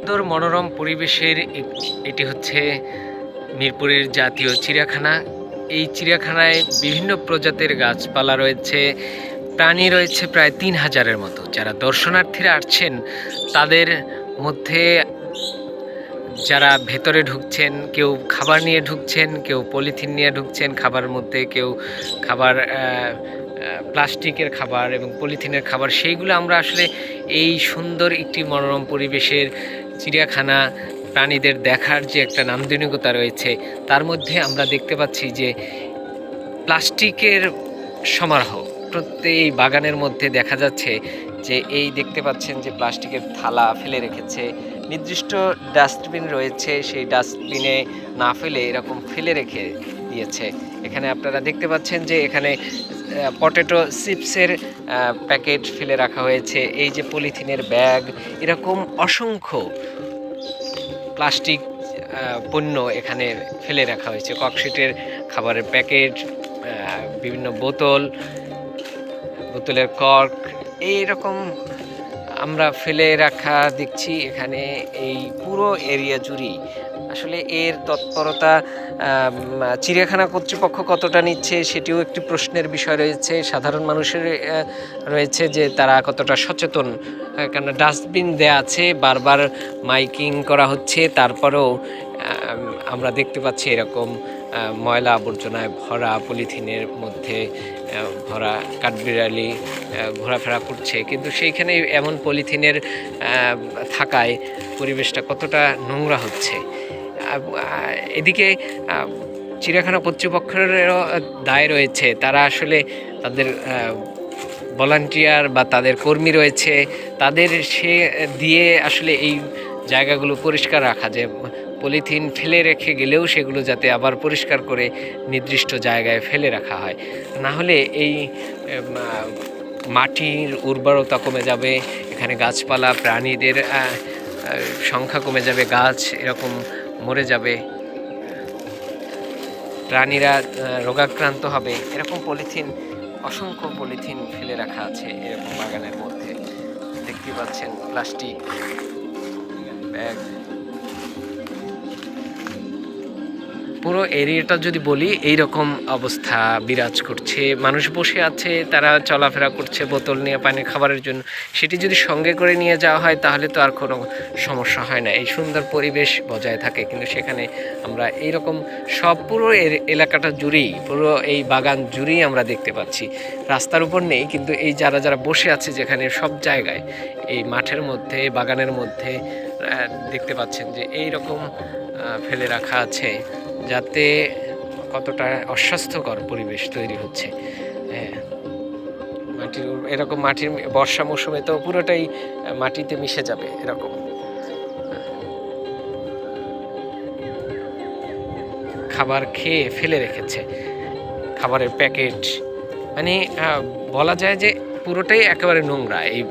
সুন্দর মনোরম পরিবেশের এটি হচ্ছে মিরপুরের জাতীয় চিড়িয়াখানা। এই চিড়িয়াখানায় বিভিন্ন প্রজাতির গাছপালা রয়েছে। প্রাণী রয়েছে প্রায় তিন হাজারের মতো। যারা দর্শনার্থীরা আসছেন, তাদের মধ্যে যারা ভেতরে ঢুকছেন, কেউ খাবার নিয়ে ঢুকছেন, কেউ পলিথিন নিয়ে ঢুকছেন, খাবার মধ্যে কেউ খাবার প্লাস্টিকের খাবার এবং পলিথিনের খাবার, সেইগুলো আমরা আসলে এই সুন্দর একটি মনোরম পরিবেশের চিড়িয়াখানা, প্রাণীদের দেখার যে একটা নান্দনিকতা রয়েছে, তার মধ্যে আমরা দেখতে পাচ্ছি যে প্লাস্টিকের সমারোহ প্রত্যেক বাগানের মধ্যে দেখা যাচ্ছে যে এই দেখতে পাচ্ছেন যে প্লাস্টিকের থালা ফেলে রেখেছে, নির্দিষ্ট ডাস্টবিন রয়েছে, সেই ডাস্টবিনে না ফেলে এরকম ফেলে রেখে দিয়েছে। এখানে আপনারা দেখতে পাচ্ছেন যে এখানে পটেটো চিপসের প্যাকেট ফেলে রাখা হয়েছে। এই যে পলিথিনের ব্যাগ এরকম অসংখ্য প্লাস্টিক পণ্য এখানে ফেলে রাখা হয়েছে। ককশিটের খাবারের প্যাকেট বিভিন্ন বোতল, বোতলের কর্ক এই রকম আমরা ফেলে রাখা দেখছি এখানে। এই পুরো এরিয়া জুড়েই আসলে এর তৎপরতা চিড়িয়াখানা কর্তৃপক্ষ কতটা নিচ্ছে সেটিও একটি প্রশ্নের বিষয় রয়েছে। সাধারণ মানুষের রয়েছে যে তারা কতটা সচেতন। কেন ডাস্টবিন দেয়া আছে, বারবার মাইকিং করা হচ্ছে, তারপরেও আমরা দেখতে পাচ্ছি এরকম ময়লা আবর্জনায় ভরা পলিথিনের মধ্যে ভরা কাঠবিড়ালি ঘোরাফেরা করছে। কিন্তু সেইখানে এমন পলিথিনের থাকায় পরিবেশটা কতটা নোংরা হচ্ছে। এদিকে চিড়িয়াখানা কর্তৃপক্ষেরও দায় রয়েছে। তারা আসলে তাদের ভলান্টিয়ার বা তাদের কর্মী রয়েছে। তাদের সে দিয়ে আসলে এই জায়গাগুলো পরিষ্কার রাখা যে পলিথিন ফেলে রেখে গেলেও সেগুলো যাতে আবার পরিষ্কার করে নির্দিষ্ট জায়গায় ফেলে রাখা হয়। না হলে এই মাটির উর্বরতা কমে যাবে, এখানে গাছপালা, প্রাণীদের সংখ্যা কমে যাবে, গাছ এরকম মরে যাবে। প্রাণীরা রোগাক্রান্ত হবে। এরকম পলিথিন, অসংখ্য পলিথিন ফেলে রাখা আছে এরকম বাগানের মধ্যে। দেখতে পাচ্ছেন প্লাস্টিক ব্যাগ। পুরো এরিয়াটা যদি বলি এই রকম অবস্থা বিরাজ করছে। মানুষ বসে আছে, তারা চলাফেরা করছে, বোতল নিয়ে পানি খাবারের জন্য। সেটি যদি সঙ্গে করে নিয়ে যাওয়া হয়, তাহলে তো আর কোনো সমস্যা হয় না। এই সুন্দর পরিবেশ বজায় থাকে। কিন্তু সেখানে আমরা এই রকম সব পুরো এলাকাটা জুড়েই, পুরো এই বাগান জুড়েই আমরা দেখতে পাচ্ছি। রাস্তার উপর নেই, কিন্তু এই যারা যারা বসে আছে যেখানে সব জায়গায়, এই মাঠের মধ্যে, বাগানের মধ্যে দেখতে পাচ্ছেন যে এই রকম ফেলে রাখা আছে। যাতে কতটা অস্বাস্থ্যকর পরিবেশ তৈরি হচ্ছে। হ্যাঁ। মাটির এরকম মাটির বর্ষা মৌসুমে তো পুরোটাই মাটিতে মিশে যাবে এরকম। খাবার খেয়ে ফেলে রেখেছে। খাবারের প্যাকেট। মানে বলা যায় যে পুরোটাই একেবারে নোংরা এই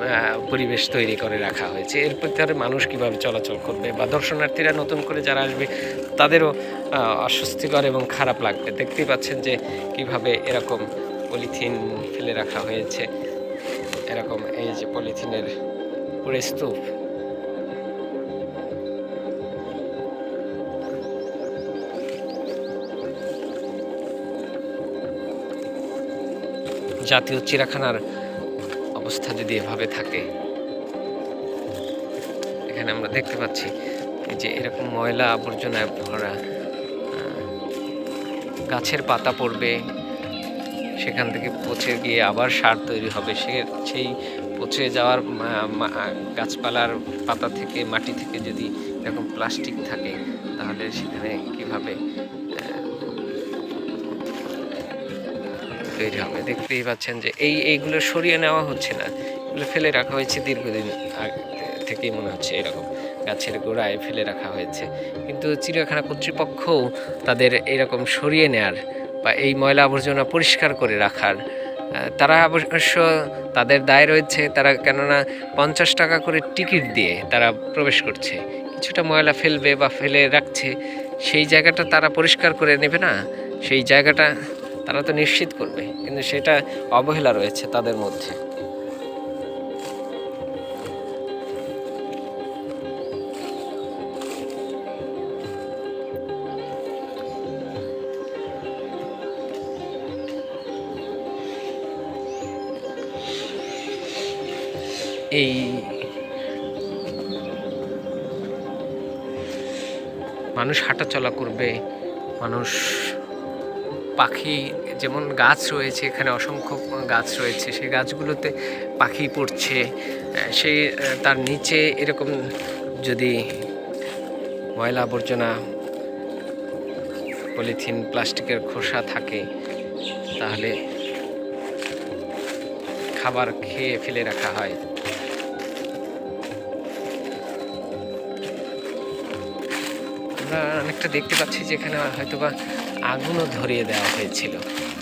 পরিবেশ তৈরি করে রাখা হয়েছে। এর ভিতরে মানুষ কীভাবে চলাচল করবে বা দর্শনার্থীরা নতুন করে যারা আসবে, তাদেরও অস্বস্তিকর এবং খারাপ লাগবে। দেখতেই পাচ্ছেন যে কীভাবে এরকম পলিথিন ফেলে রাখা হয়েছে। এরকম এই যে পলিথিনের পুরো স্তূপ। জাতীয় চিড়াখানার অবস্থা যদি এভাবে থাকে। এখানে আমরা দেখতে পাচ্ছি যে এরকম ময়লা আবর্জনায় ভরা গাছের পাতা পড়বে, সেখান থেকে পচে গিয়ে আবার সার তৈরি হবে। সে, সেই পচে যাওয়ার গাছপালার পাতা থেকে, মাটি থেকে যদি এরকম প্লাস্টিক থাকে, তাহলে সেখানে কীভাবে তৈরি হবে। দেখতেই পাচ্ছেন যে এই, এইগুলো সরিয়ে নেওয়া হচ্ছে না। এগুলো ফেলে রাখা হয়েছে দীর্ঘদিন আগে, থেকেই মনে হচ্ছে এরকম গাছের গোড়ায় ফেলে রাখা হয়েছে। কিন্তু চিড়িয়াখানা কর্তৃপক্ষও তাদের এরকম সরিয়ে নেয়ার বা এই ময়লা আবর্জনা পরিষ্কার করে রাখার তারা অবশ্য তাদের দায় রয়েছে। তারা কেননা পঞ্চাশ টাকা করে টিকিট দিয়ে তারা প্রবেশ করছে। কিছুটা ময়লা ফেলবে বা ফেলে রাখছে, সেই জায়গাটা তারা পরিষ্কার করে নেবে না? সেই জায়গাটা তারা তো নিশ্চিত করবে, কিন্তু সেটা অবহেলা রয়েছে তাদের মধ্যে। এই মানুষ হাঁটাচলা করবে, মানুষ পাখি, যেমন গাছ রয়েছে, এখানে অসংখ্য গাছ রয়েছে, সেই গাছগুলোতে পাখি পড়ছে সেই তার নিচে এরকম যদি ময়লা আবর্জনা, পলিথিন, প্লাস্টিকের খোসা থাকে, তাহলে খাবার খেয়ে ফেলে রাখা হয়। আমরা অনেকটা দেখতে পাচ্ছি যে এখানে হয়তোবা আগুনও ধরিয়ে দেওয়া হয়েছিল।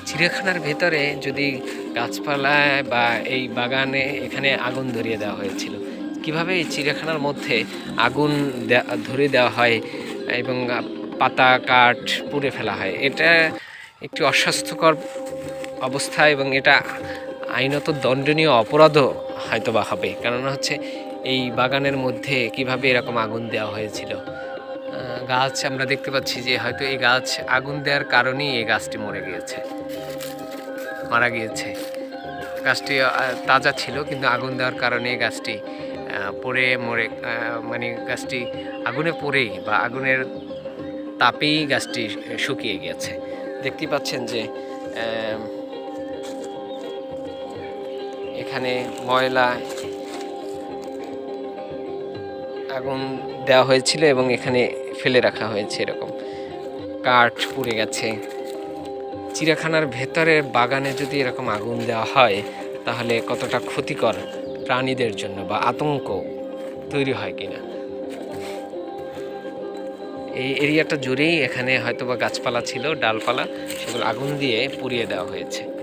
চিড়িয়াখানার ভেতরে যদি গাছপালায় বা এই বাগানে এখানে আগুন ধরিয়ে দেওয়া হয়েছিল, কীভাবে এই চিড়িয়াখানার মধ্যে আগুন ধরিয়ে দেওয়া হয় এবং পাতা, কাঠ পুড়ে ফেলা হয়? এটা একটি অস্বাস্থ্যকর অবস্থা এবং এটা আইনত দণ্ডনীয় অপরাধও হয়তোবা হবে। কেননা হচ্ছে এই বাগানের মধ্যে কীভাবে এরকম আগুন দেওয়া হয়েছিল? গাছ আমরা দেখতে পাচ্ছি যে হয়তো এই গাছ আগুন দেওয়ার কারণেই এই গাছটি মরে গিয়েছে। মারা গিয়েছে। গাছটি তাজা ছিল, কিন্তু আগুন দেওয়ার কারণে এই গাছটি পড়ে মরে মানে গাছটি আগুনে পড়েই বা আগুনের তাপেই গাছটি শুকিয়ে গেছে দেখতে পাচ্ছেন যে এখানে ময়লা আগুন দেওয়া হয়েছিল এবং এখানে ফেলে রাখা হয়েছে এরকম। কাঠ পুড়ে গেছে। চিড়িয়াখানার ভেতরের বাগানে যদি এরকম আগুন দেওয়া হয়, তাহলে কতটা ক্ষতিকর প্রাণীদের জন্য বা আতঙ্ক তৈরি হয় কিনা? এই এরিয়াটা জুড়েই এখানে হয়তোবা গাছপালা ছিল, ডালপালা, সেগুলো আগুন দিয়ে পুড়িয়ে দেওয়া হয়েছে।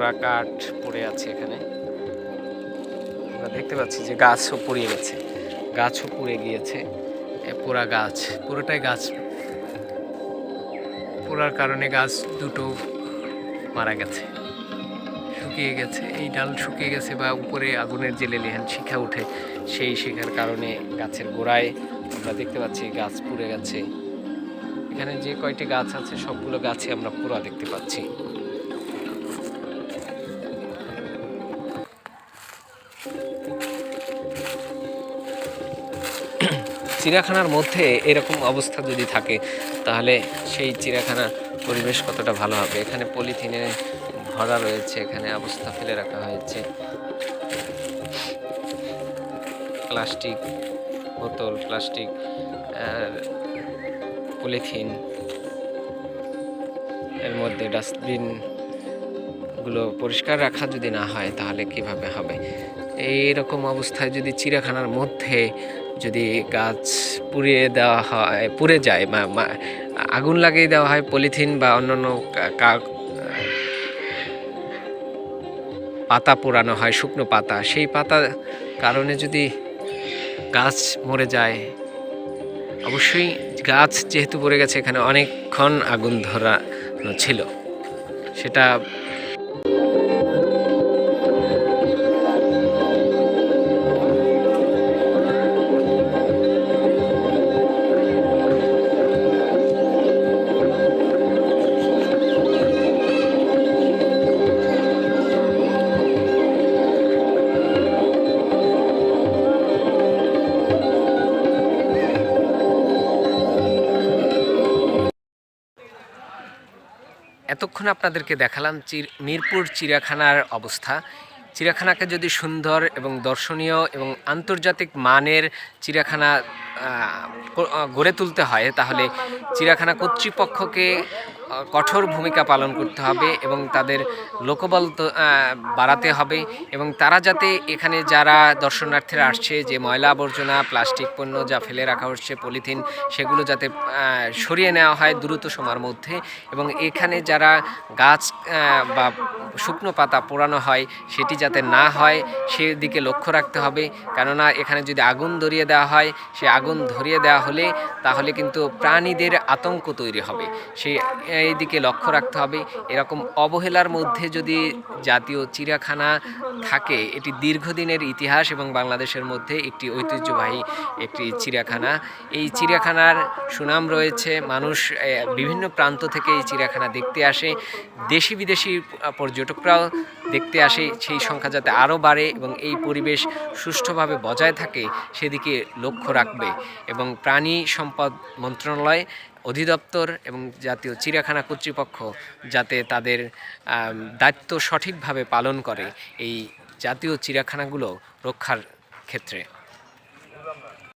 পোড়া কাঠ পড়ে আছে এখানে। আমরা দেখতে পাচ্ছি যে গাছও পুড়িয়ে গেছে। গাছও পুড়ে গিয়েছে। পোড়া গাছ, পুরোটাই গাছ। পোড়ার কারণে গাছ দুটো মারা গেছে। শুকিয়ে গেছে, এই ডাল শুকিয়ে গেছে বা উপরে আগুনের যে লেলিহান শিখা উঠে, সেই শিখার কারণে গাছের গোড়ায় আমরা দেখতে পাচ্ছি গাছ পুড়ে গেছে। এখানে যে কয়টি গাছ আছে, সবগুলো গাছে আমরা পুরা দেখতে পাচ্ছি। চিড়িয়াখানার মধ্যে এরকম অবস্থা যদি থাকে, তাহলে সেই চিড়িয়াখানা পরিবেশ কতটা ভালো হবে? এখানে পলিথিনে ভরা রয়েছে, এখানে অবস্থা ফেলে রাখা হয়েছে। প্লাস্টিক বোতল, প্লাস্টিক পলিথিন, এর মধ্যে ডাস্টবিনগুলো পরিষ্কার রাখা যদি না হয়, তাহলে কীভাবে হবে? এই রকম অবস্থায় যদি চিড়িয়াখানার মধ্যে যদি গাছ পুড়িয়ে দেওয়া হয়, পুড়ে যায় আগুন লাগিয়ে দেওয়া হয়, পলিথিন বা অন্যান্য পাতা পোড়ানো হয়, শুকনো পাতা, সেই পাতা কারণে যদি গাছ মরে যায়, অবশ্যই গাছ যেহেতু পড়ে গেছে, এখানে অনেকক্ষণ আগুন ধরানো ছিল। সেটা এতক্ষণ আপনাদেরকে দেখালাম চির- মিরপুর চিড়িয়াখানার অবস্থা। চিড়িয়াখানাকে যদি সুন্দর এবং দর্শনীয় এবং আন্তর্জাতিক মানের চিড়িয়াখানা গড়ে তুলতে হয় তাহলে চিড়িয়াখানা কর্তৃপক্ষকে কঠোর ভূমিকা পালন করতে হবে এবং তাদের লোকবল বাড়াতে হবে এবং তারা যাতে এখানে যারা দর্শনার্থীরা আসছে যে ময়লা আবর্জনা প্লাস্টিক পণ্য যা ফেলে রাখা হচ্ছে পলিথিন সেগুলো যাতে সরিয়ে নেওয়া হয় দ্রুত সময়ের মধ্যে এবং এখানে যারা গাছ বা শুকনো পাতা পোড়ানো হয় সেটি যাতে না হয় সেদিকে লক্ষ্য রাখতে হবে। কেননা এখানে যদি আগুন ধরিয়ে দেওয়া হয় সে আগুন ধরিয়ে দেওয়া হলে তাহলে কিন্তু প্রাণীদের আতঙ্ক তৈরি হবে। এ, এই দিকে লক্ষ্য রাখতে হবে, এরকম অবহেলার মধ্যে যদি জাতীয় চিড়িয়াখানা থাকে, এটি দীর্ঘদিনের ইতিহাস এবং বাংলাদেশের মধ্যে একটি ঐতিহ্যবাহী একটি চিড়িয়াখানা। এই চিড়িয়াখানার সুনাম রয়েছে, মানুষ বিভিন্ন প্রান্ত থেকে এই চিড়িয়াখানা দেখতে আসে, দেশি বিদেশি পর্যটকরাও দেখতে আসে, সেই সংখ্যা যাতে আরও বাড়ে এবং এই পরিবেশ সুষ্ঠুভাবে বজায় থাকে, সেদিকে লক্ষ্য রাখবে এবং প্রাণী সম্পদ মন্ত্রণালয় অধিদপ্তর এবং জাতীয় চিড়িয়াখানা কর্তৃপক্ষ যাতে তাদের দায়িত্ব সঠিকভাবে পালন করে এই জাতীয় চিড়িয়াখানাগুলো রক্ষার ক্ষেত্রে।